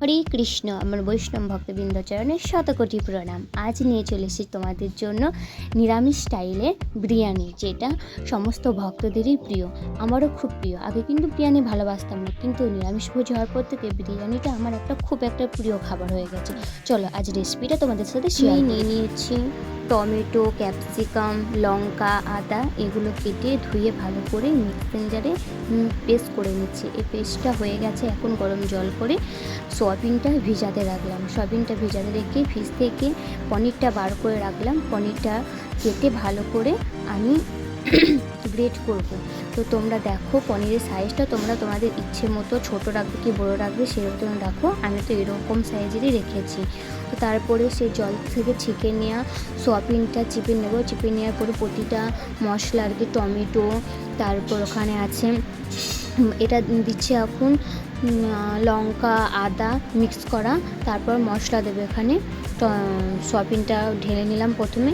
হরে কৃষ্ণ আমার বৈষ্ণব ভক্তবৃন্দ চরণে শতকোটি প্রণাম। আজ নিয়ে চলে এসেছি তোমাদের জন্য নিরামিষ স্টাইলের বিরিয়ানি যেটা সমস্ত ভক্তদেরই প্রিয় আমারও খুব প্রিয়। আগে কিন্তু বিরিয়ানি ভালোবাসতাম না কিন্তু নিরামিষ ভোজ হওয়ার পর থেকে বিরিয়ানিটা আমার একটা খুব একটা প্রিয় খাবার হয়ে গেছে। চলো আজ রেসিপিটা তোমাদের সাথে শেয়ার নিয়ে নিয়েছি। টমেটো, ক্যাপসিকাম, লঙ্কা, আদা এগুলো কেটে ধুয়ে ভালো করে মিক্সিং জারে পেস্ট করে নিচ্ছি। এই পেস্টটা হয়ে গেছে এখন গরম জল করে সয়াবিনটা ভিজাতে রাখলাম। সয়াবিনটা ভিজাতে রেখে ফ্রিজ থেকে পনিরটা বার করে রাখলাম। পনিরটা কেটে ভালো করে আমি গ্রেট করব। তো তোমরা দেখো, পনিরের সাইজটা তোমরা তোমাদের ইচ্ছে মতো ছোটো রাখবে কি বড়ো রাখবে সেরকম রাখো আমি তো এরকম সাইজেরই রেখেছি। তো তারপরে সেই জল থেকে ছেঁকে নেওয়া সোয়াবিনটা চিপে নেব, চিপে নেওয়ার পরে প্রতিটা মশলা আর কি, টমেটো, তারপর ওখানে আছে এটা দিচ্ছি এখন লঙ্কা, আদা মিক্স করা, তারপর মশলা দেবে এখানে। সয়াবিনটা ঢেলে নিলাম প্রথমে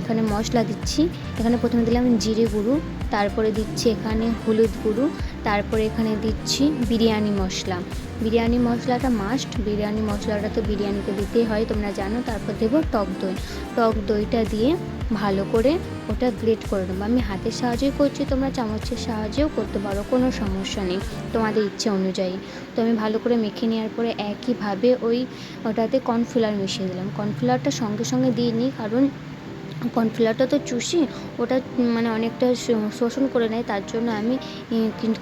এখানে মশলা দিচ্ছি। এখানে প্রথমে দিলাম জিরে গুঁড়ো তারপরে দিচ্ছি এখানে হলুদ গুঁড়ো, তারপরে এখানে দিচ্ছি বিরিয়ানি মশলা। বিরিয়ানি মশলাটা মাস্ট বিরিয়ানি মশলাটা তো বিরিয়ানিতে দিতেই হয়, তোমরা জানো। তারপর দেবো টক দই। টক দইটা দিয়ে ভালো করে ওটা গ্রেট করে নেব। আমি হাতের সাহায্যেই করছি, তোমরা চামচের সাহায্যেও করতে পারো, কোনো সমস্যা নেই, তোমাদের ইচ্ছে অনুযায়ী। তো আমি ভালো করে মেখে নেওয়ার পরে একইভাবে ওই ওটাতে কর্নফ্লাওয়ার মিশিয়ে দিলাম। কর্নফ্লাওয়ারটা সঙ্গে সঙ্গে দিই দিইনি কারণ কর্নফ্লাওয়ারটা তো চুষি, ওটা মানে অনেকটা শোষণ করে নেয়, তার জন্য আমি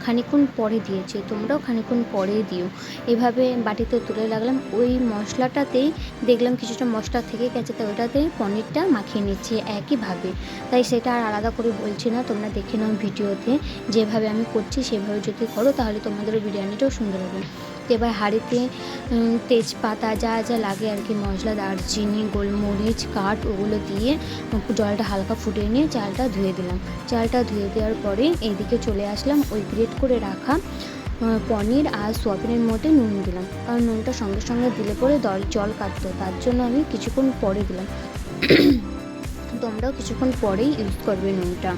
খানিকক্ষণ পরে দিয়েছি, তোমরাও খানিকক্ষণ পরে দিও। এভাবে বাটিতে তুলে রাখলাম, ওই মশলাটাতেই দেখলাম কিছুটা মশলা থেকে গেছে, তো ওটাতে পনিরটা মাখিয়ে নিচ্ছি একইভাবে। তাই সেটা আর আলাদা করে বলছি না, তোমরা দেখে নাও ভিডিওতে, যেভাবে আমি করছি সেভাবে যদি করো, তাহলে তোমাদেরও বিরিয়ানিটাও সুন্দর হবে। এবার হাঁড়িতে তেজপাতা যা যা লাগে আর কি, মশলা, দারচিনি, গোলমরিচ, কাঠ, ওগুলো দিয়ে জলটা হালকা ফুটিয়ে নিয়ে চালটা ধুয়ে দিলাম। চালটা ধুয়ে দেওয়ার পরে এইদিকে চলে আসলাম, ওই গ্রেট করে রাখা পনির আর সোয়াবিনের মধ্যে নুন দিলাম। কারণ নুনটা সঙ্গে সঙ্গে দিলে পরে দল, জল কাটতো, তার জন্য আমি কিছুক্ষণ পরে দিলাম। তোমরাও কিছুক্ষণ পরেই ইউজ করবে নুনটা।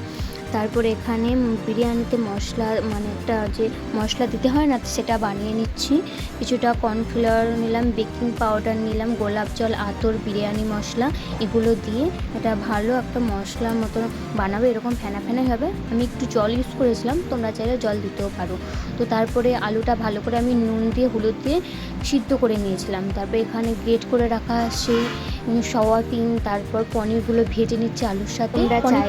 তারপরে এখানে বিরিয়ানিতে মশলা মানে একটা যে মশলা দিতে হয় না সেটা বানিয়ে নিচ্ছি। কিছুটা কর্নফ্লাওয়ার নিলাম বেকিং পাউডার নিলাম গোলাপ জল আতর বিরিয়ানি মশলা এগুলো দিয়ে এটা ভালো একটা মশলার মতো বানাবে এরকম ফেনা ফেনা হবে। আমি একটু জল ইউজ করেছিলাম তোমরা চাইলে জল দিতেও পারো। তো তারপরে আলুটা ভালো করে আমি নুন দিয়ে হলুদ দিয়ে সিদ্ধ করে নিয়েছিলাম। তারপরে এখানে গ্রেট করে রাখা সেই সয়াবিন তারপর পনিরগুলো ভেজে নিচ্ছি আলুর সাথে।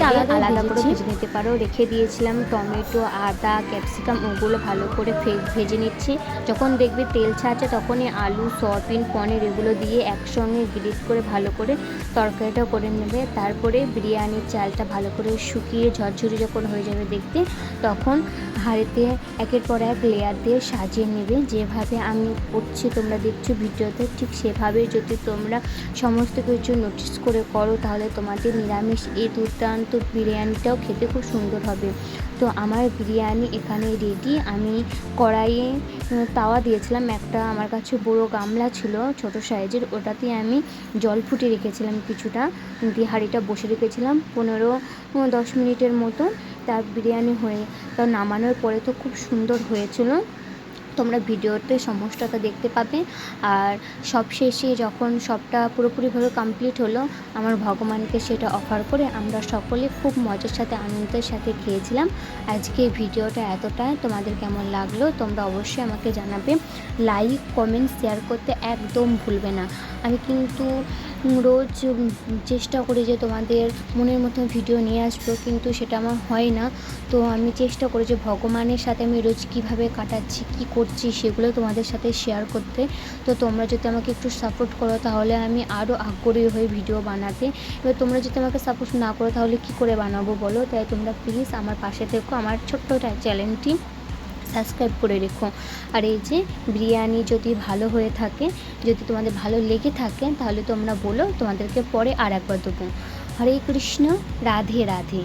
আলাদা করে ভেজে নিতে পারো রেখে দিয়েছিলাম টমেটো, আদা, ক্যাপসিকাম, ওগুলো ভালো করে ভেজে নিচ্ছি। যখন দেখবে তেল ছাড়ছে তখনই আলু, সয়াবিন, পনির এগুলো দিয়ে একসঙ্গে গ্রিট করে ভালো করে তরকারিটা করে নেবে। তারপরে বিরিয়ানির চালটা ভালো করে শুকিয়ে ঝরঝরি যখন হয়ে যাবে দেখতে, তখন হাঁড়িতে একের পর এক লেয়ার দিয়ে সাজিয়ে নেবে। যেভাবে আমি করছি তোমরা দেখছ ভিডিওতে, ঠিক সেভাবে যদি তোমরা সমস্ত কিছু নোটিস করে করো তাহলে তোমাদের নিরামিষ এই দুর্দান্ত বিরিয়ানিটাও খেতে খুব সুন্দর হবে। তো আমার বিরিয়ানি এখানে রেডি আমি কড়াইয়ে তাওয়া দিয়েছিলাম। একটা আমার কাছে বড় গামলা ছিল, ছোট সাইজের। ওটাতে আমি জল ফুটে রেখেছিলাম কিছুটা। দিয়ে হাঁড়িটা বসে রেখেছিলাম পনেরো দশ মিনিটের মতো। তার বিরিয়ানি হয়ে তা নামানোর পরে তো খুব সুন্দর হয়েছিল। তোমরা ভিডিওতে সমস্তটা দেখতে পাবে। আর সবশেষে যখন সবটা পুরোপুরিভাবে কমপ্লিট হলো, আমার ভগবানকে সেটা অফার করে আমরা সকলে খুব মজার সাথে, আনন্দের সাথে খেয়েছিলাম। আজকে ভিডিওটা এতটাই। তোমাদের কেমন লাগল তোমরা অবশ্যই আমাকে জানাবে। লাইক কমেন্ট শেয়ার করতে একদম ভুলবে না। আমি কিন্তু রোজ চেষ্টা করি যে তোমাদের মনের মতো ভিডিও নিয়ে আসব, কিন্তু সেটা আমার হয় না। তো আমি চেষ্টা করি যে ভগবানের সাথে আমি রোজ কীভাবে কাটাচ্ছি, কী করছি সেগুলো তোমাদের সাথে শেয়ার করতে। তো তোমরা যদি আমাকে একটু সাপোর্ট করো, তাহলে আমি আরও আগ্রহী হই ভিডিও বানাতে। এবার তোমরা যদি আমাকে সাপোর্ট না করো, তাহলে কী করে বানাবো বলো? তাই তোমরা প্লিজ আমার পাশে থেকো, আমার ছোট্ট চ্যানেলটি সাবস্ক্রাইব করে রেখো। আর এই যে বিরিয়ানি যদি ভালো হয়ে থাকে, যদি তোমাদের ভালো লেগে থাকে, তাহলে তোমরা বলো তোমাদেরকে পরে আর একবার দেবো। হরে কৃষ্ণ, রাধে রাধে।